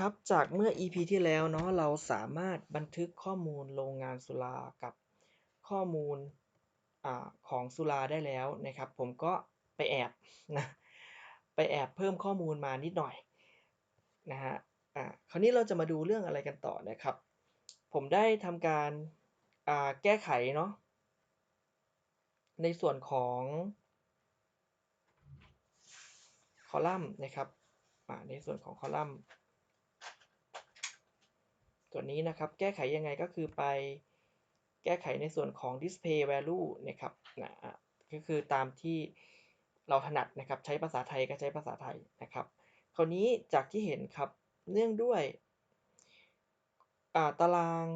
ครับ จากเมื่อ EP ที่แล้วเนาะเราสามารถบันทึกข้อมูลโรงงานสุรากับข้อมูลอาของสุราได้แล้วนะครับ ผมก็ไปแอบนะไปแอบเพิ่มข้อมูลมานิดหน่อยนะฮะอ่าคราวนี้เราจะมาดูเรื่องอะไรกันต่อนะครับ ผมได้ทำการอ่าแก้ไขเนาะในส่วนของคอลัมน์นะครับอ่าในส่วนของคอลัมน์ ตัวนนี้นะครับ แก้ไขยังไงก็คือไปแก้ไขในส่วนของ display value นะครับนะก็คือตามที่เราถนัดนะครับ ใช้ภาษาไทยก็ใช้ภาษาไทยนะครับ คราวนี้จากที่เห็นครับ เนื่องด้วยตาราง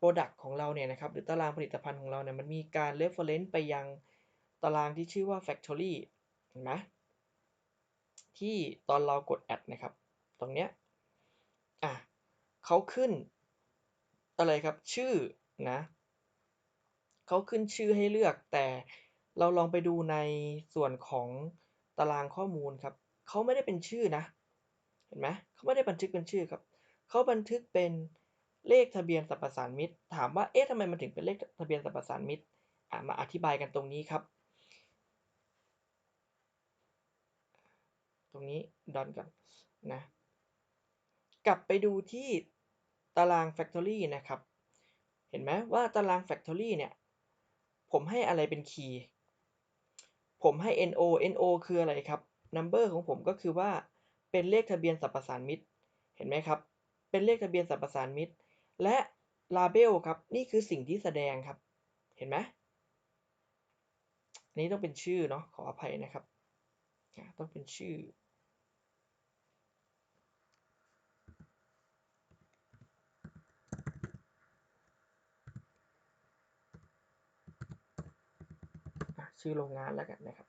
Product ของเราเนี่ยนะครับ หรือตารางผลิตภัณฑ์ของเราเนี่ย มันมีการ reference ไปยังตารางที่ชื่อว่า factory เห็นไหมที่ตอนเรากด add นะครับ ตรงเนี้ย เขาขึ้นอะไรครับชื่อนะเขาขึ้นชื่อให้เลือกแต่เราลองไปดูในส่วนของตารางข้อมูลครับเขาไม่ได้เป็นชื่อนะ เห็นไหมเขาไม่ได้บันทึกเป็นชื่อครับเขาบันทึกเป็นเลขทะเบียนสรรพสานมิตร ถามว่าเอ๊ะทำไมมันถึงเป็นเลขทะเบียนสรรพสานมิตรมาอธิบายกันตรงนี้ครับ ตรงนี้ดอนก่อนนะ กลับไปดูที่ ตาราง Factory นะครับ เห็นไหมว่าตาราง Factory เนี่ย ผมให้อะไรเป็นคีย์ผมให้ no no คืออะไรครับ number ของผมก็คือว่าเป็นเลขทะเบียนสรรพสานมิตร เห็นไหมครับ เป็นเลขทะเบียนสรรพสานมิตร และ label ครับ นี่คือสิ่งที่แสดงครับ เห็นไหมนี้ต้องเป็นชื่อเนาะขออภัยนะครับ ต้องเป็นชื่อ ชื่อโรงงานแล้วกันนะครับ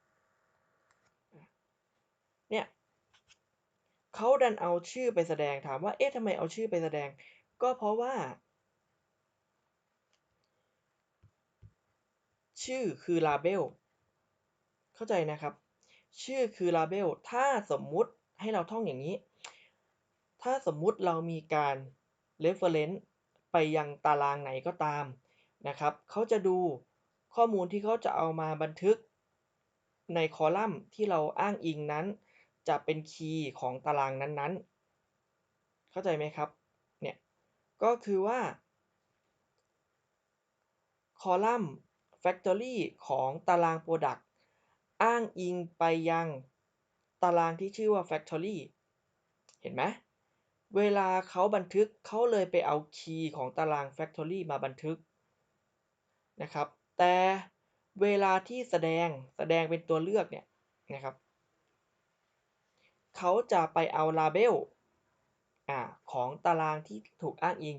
เนี่ยเขาดันเอาชื่อไปแสดงถามว่า เอ๊ะทำไมเอาชื่อไปแสดง ก็เพราะว่า ชื่อคือ label เข้าใจนะครับ ชื่อคือ label ถ้าสมมุติให้เราท่องอย่างนี้ ถ้าสมมุติเรามีการ reference ไปยังตารางไหนก็ตามนะครับ เขาจะดู ข้อมูลที่เขาจะเอามาบันทึกในคอลัมน์ที่เราอ้างอิงนั้น จะเป็นคีย์ของตารางนั้นๆ เข้าใจไหมครับ เนี่ย ก็คือว่า คอลัมน์ Factory ของตาราง Product อ้างอิงไปยังตารางที่ชื่อว่า Factory เห็นไหมเวลาเขาบันทึกเขาเลยไปเอาคีย์ของตาราง Factory มาบันทึกนะครับ แต่เวลาที่แสดงแสดงเป็นตัวเลือกเนี่ยนะครับเขาจะไปเอา label อ่าของตารางที่ถูกอ้างอิง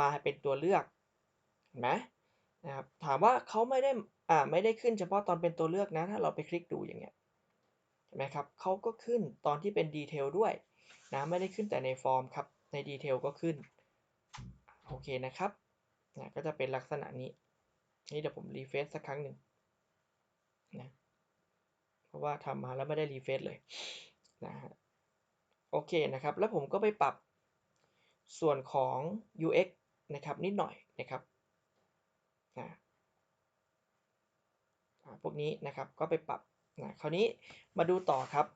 มาเป็นตัวเลือกเห็นไหมนะครับถามว่าเขาไม่ได้อ่าไม่ได้ขึ้นเฉพาะตอนเป็นตัวเลือกนะถ้าเราไปคลิกดูอย่างเงี้ยเห็นไหมครับเขาก็ขึ้นตอนที่เป็นดีเทลด้วยนะไม่ได้ขึ้นแต่ในฟอร์มครับในดีเทลก็ขึ้นโอเคนะครับนะก็จะเป็นลักษณะนี้ นี่เดี๋ยวผมรีเฟซสักครั้งหนึ่งนะเพราะว่าทำมาแล้วไม่ได้รีเฟซเลยนะฮะโอเคนะครับ แล้วผมก็ไปปรับส่วนของ UX นะครับนิดหน่อยนะครับนะพวกนี้นะครับก็ไปปรับนะคราวนี้มาดูต่อครับ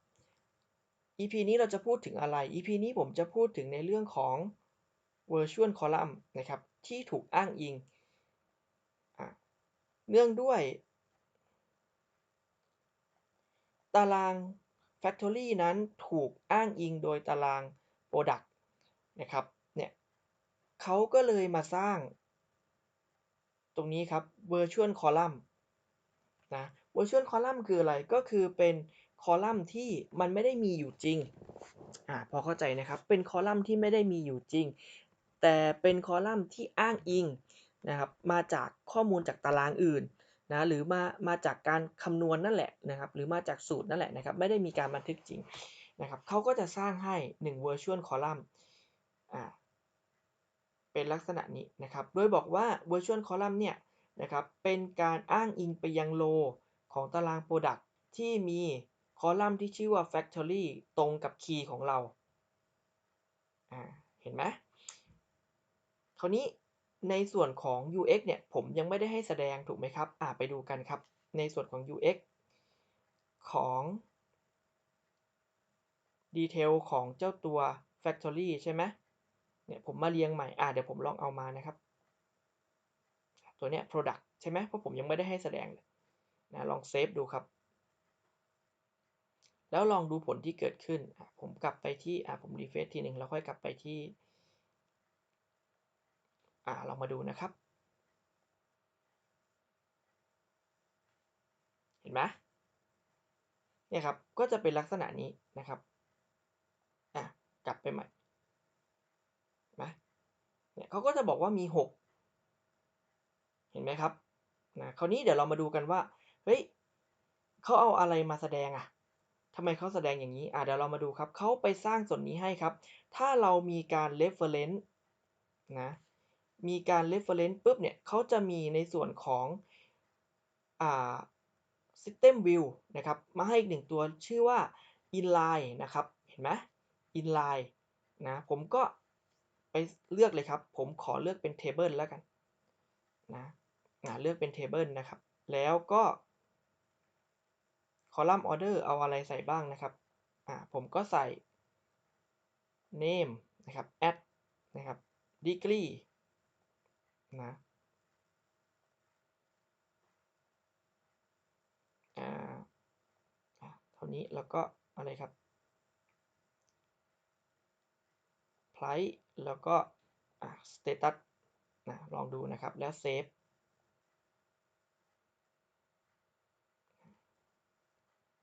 EP นี้เราจะพูดถึงอะไร EP นี้ผมจะพูดถึงในเรื่องของ virtual column นะครับที่ถูกอ้างอิง เนื่องด้วย ตาราง Factory นั้นถูกอ้างอิงโดยตาราง Product นะครับ เนี่ยเขาก็เลยมาสร้าง ตรงนี้ครับ Virtual Column นะ Virtual Column คืออะไร ก็คือเป็นคอลัมน์ที่มันไม่ได้มีอยู่จริง อ่า พอเข้าใจนะครับ เป็นคอลัมน์ที่ไม่ได้มีอยู่จริง แต่เป็นคอลัมน์ที่อ้างอิง นะครับมาจากข้อมูลจากตารางอื่นนะหรือมามาจากการคำนวณนนั่นแหละนะครับหรือมาจากสูตรนั่นแหละนะครับไม่ได้มีการบันทึกจริงนะครับเขาก็จะสร้างให้ 1 virtual column อ่าเป็นลักษณะนี้นะครับโดยบอกว่า virtual column เนี่ยนะครับเป็นการอ้างอิงไปยังโลของตาราง product ที่มีคอลัมน์ที่ชื่อว่า factory ตรงกับคีย์ของเราอ่าเห็นไหมคราวนี้ ในส่วนของ UX เนี่ย ผมยังไม่ได้ให้แสดงถูกไหมครับ อ่าไปดูกันครับ ในส่วนของ UX ของ detail ของเจ้าตัว factory ใช่ไหมเนี่ยผมมาเรียงใหม่ อ่าเดี๋ยวผมลองเอามานะครับ ตัวเนี้ย product ใช่ไหมเพราะผมยังไม่ได้ให้แสดงเลยนะลองเซฟดูครับ แล้วลองดูผลที่เกิดขึ้น ผมกลับไปที่ อ่าผมรีเฟซทีหนึ่งแล้วค่อยกลับไปที่ อ่าเรามาดูนะครับ เห็นไหมเนี่ยครับ ก็จะเป็นลักษณะนี้นะครับอะกลับไปใหม่นะเนี่ยเขาก็จะบอกว่ามี 6 เห็นไหมครับนะคราวนี้เดี๋ยวเรามาดูกันว่าเฮ้ยเขาเอาอะไรมาแสดงอะทำไมเขาแสดงอย่างนี้อะเดี๋ยวเรามาดูครับเขาไปสร้างส่วนนี้ให้ครับ ถ้าเรามีการ reference นะ มีการ reference ปุ๊บเนี่ยเขาจะมีในส่วนของอ่า system view นะครับมาให้อีกหนึ่งตัวชื่อว่า inline นะครับเห็นไหม inline นะผมก็ไปเลือกเลยครับ ผมขอเลือกเป็น table แล้วกันนะเลือกเป็น table นะครับ แล้วก็ column order เอาอะไรใส่บ้างนะครับอ่าผมก็ใส่ name นะครับ add นะครับ degree นะอ่าเท่านี้แล้วก็อะไรครับ price แล้วก็อ่า status นะลองดูนะครับ แล้วเซฟ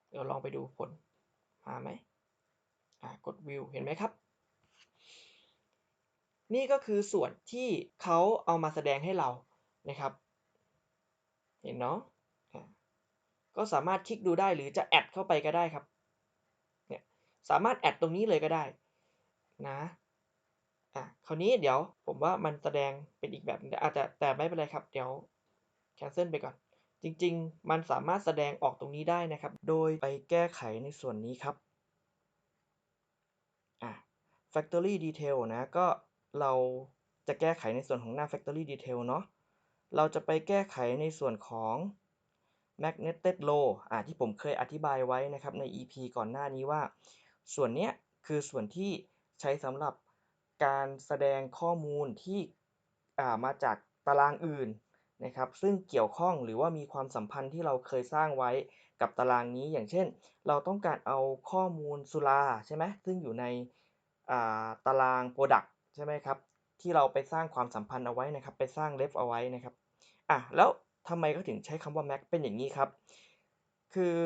เดี๋ยวลองไปดูผล มาไหมอ่ากดวิว เห็นไหมครับ นี่ก็คือส่วนที่เขาเอามาแสดงให้เรานะครับ เห็นเนาะก็สามารถคลิกดูได้หรือจะแอดเข้าไปก็ได้ครับเนี่ยสามารถแอดตรงนี้เลยก็ได้นะอะคราวนี้เดี๋ยวผมว่ามันแสดงเป็นอีกแบบอาจจะแต่ไม่เป็นไรครับ เดี๋ยว cancel ไปก่อน จริง ๆ มันสามารถแสดงออกตรงนี้ได้นะครับ โดยไปแก้ไขในส่วนนี้ครับอะ factory detail นะก็ เราจะแก้ไขในส่วนของหน้า factory detail เนาะเราจะไปแก้ไขในส่วนของ magnetic row อ่าที่ผมเคยอธิบายไว้นะครับใน EP ก่อนหน้านี้ว่า ส่วนเนี้ยคือส่วนที่ใช้สำหรับการแสดงข้อมูลที่อ่ามาจากตารางอื่นนะครับ ซึ่งเกี่ยวข้องหรือว่ามีความสัมพันธ์ที่เราเคยสร้างไว้กับตารางนี้ อย่างเช่น เราต้องการเอาข้อมูลสุราใช่ไหมซึ่งอยู่ในอ่าตาราง Product ใช่ไหมครับ ที่เราไปสร้างความสัมพันธ์เอาไว้นะครับ ไปสร้างเลฟเอาไว้นะครับอะแล้วทำไมก็ถึงใช้คำว่า Mac เป็นอย่างนี้ครับ คือ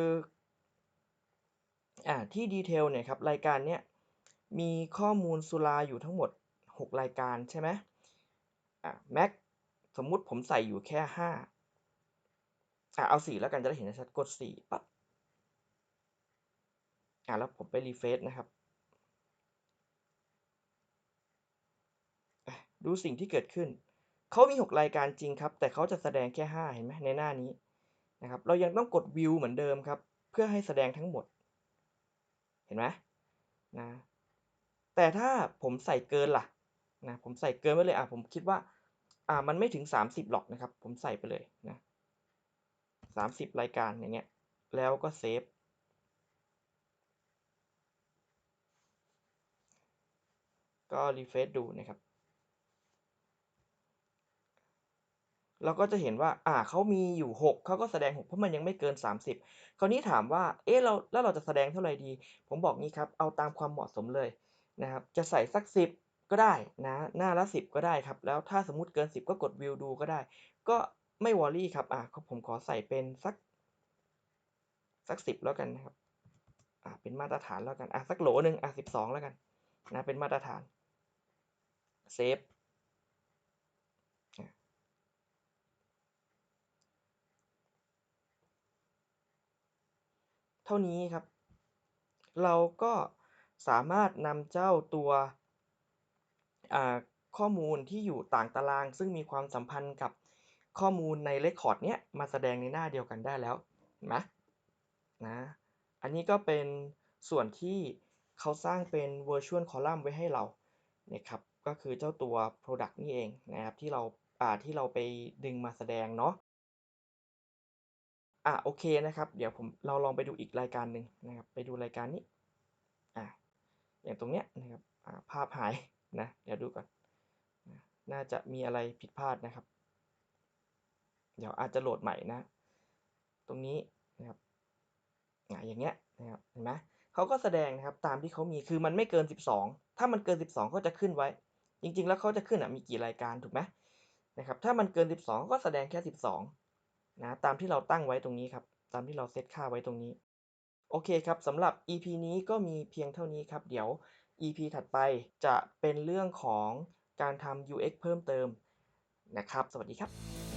อ่าที่ดีเทลเนี่ยครับรายการเนี้ยมีข้อมูลสุราอยู่ทั้งหมด 6 รายการใช่ไหมอ่า Mac สมมุติผมใส่อยู่แค่ 5อ่าเอา 4 แล้วกันจะได้เห็นชัดกด4ปั๊บอ่าแล้วผมไปรีเฟซนะครับ ดูสิ่งที่เกิดขึ้น เขามี 6 รายการจริงครับ แต่เขาจะแสดงแค่ 5 เห็นไหมในหน้านี้นะครับ เรายังต้องกดวิวเหมือนเดิมครับ เพื่อให้แสดงทั้งหมด เห็นไหมนะ แต่ถ้าผมใส่เกินล่ะนะ ผมใส่เกินไปเลยอะ ผมคิดว่า อ่า มันไม่ถึง 30 หรอกนะครับ ผมใส่ไปเลยนะ30 รายการอย่างเงี้ย แล้วก็เซฟก็รีเฟซดูนะครับ เราก็จะเห็นว่าอ่าเขามีอยู่ 6เขาก็แสดง 6 เพราะมันยังไม่เกิน 30 คราวนี้ถามว่าเอ๊ะเราแล้วเราจะแสดงเท่าไรดี ผมบอกงี้ครับเอาตามความเหมาะสมเลยนะครับจะใส่สัก 10 ก็ได้นะหน้าละ 10 ก็ได้ครับ แล้วถ้าสมมติเกิน 10 ก็กดวิวดูก็ได้ ก็ไม่ worry ครับอ่าผมขอใส่เป็นสักสัก 10 แล้วกันนะครับอ่าเป็นมาตรฐานแล้วกันอ่าสักโหลหนึ่งอ่า12 แล้วกันนะเป็นมาตรฐานเซฟ ท่านี้ครับ เราก็สามารถนำเจ้าตัวข้อมูลที่อยู่ต่างตาราง ซึ่งมีความสัมพันธ์กับข้อมูลใน Record เนี้ยมาแสดงในหน้าเดียวกันได้แล้วเห็นไหมนะอันนี้ก็เป็นส่วนที่เขาสร้างเป็น Virtual Column ไว้ให้เรานะครับก็คือเจ้าตัว Product นี่เองนะครับที่เราอ่าที่เราไปดึงมาแสดงเนาะ อ่าโอเคนะครับ เดี๋ยวผมเราลองไปดูอีกรายการหนึ่งนะครับ ไปดูรายการนี้อ่าอย่างตรงเนี้ยนะครับอ่าภาพหายนะ เดี๋ยวดูก่อน น่าจะมีอะไรผิดพลาดนะครับ เดี๋ยวอาจจะโหลดใหม่นะ ตรงนี้นะครับอ่าอย่างเงี้ยนะครับเห็นไหมเขาก็แสดงนะครับตามที่เขามีคือมันไม่เกิน 12 ถ้ามันเกิน 12ก็จะขึ้นไว้ จริง ๆ แล้วเขาจะขึ้นอะมีกี่รายการถูกไหมนะครับ ถ้ามันเกิน 12 ก็แสดงแค่ 12 นะตามที่เราตั้งไว้ตรงนี้ครับ ตามที่เราเซตค่าไว้ตรงนี้ โอเคครับสำหรับ EP นี้ก็มีเพียงเท่านี้ครับ เดี๋ยว EP ถัดไปจะเป็นเรื่องของการทำ UX เพิ่มเติมนะครับ สวัสดีครับ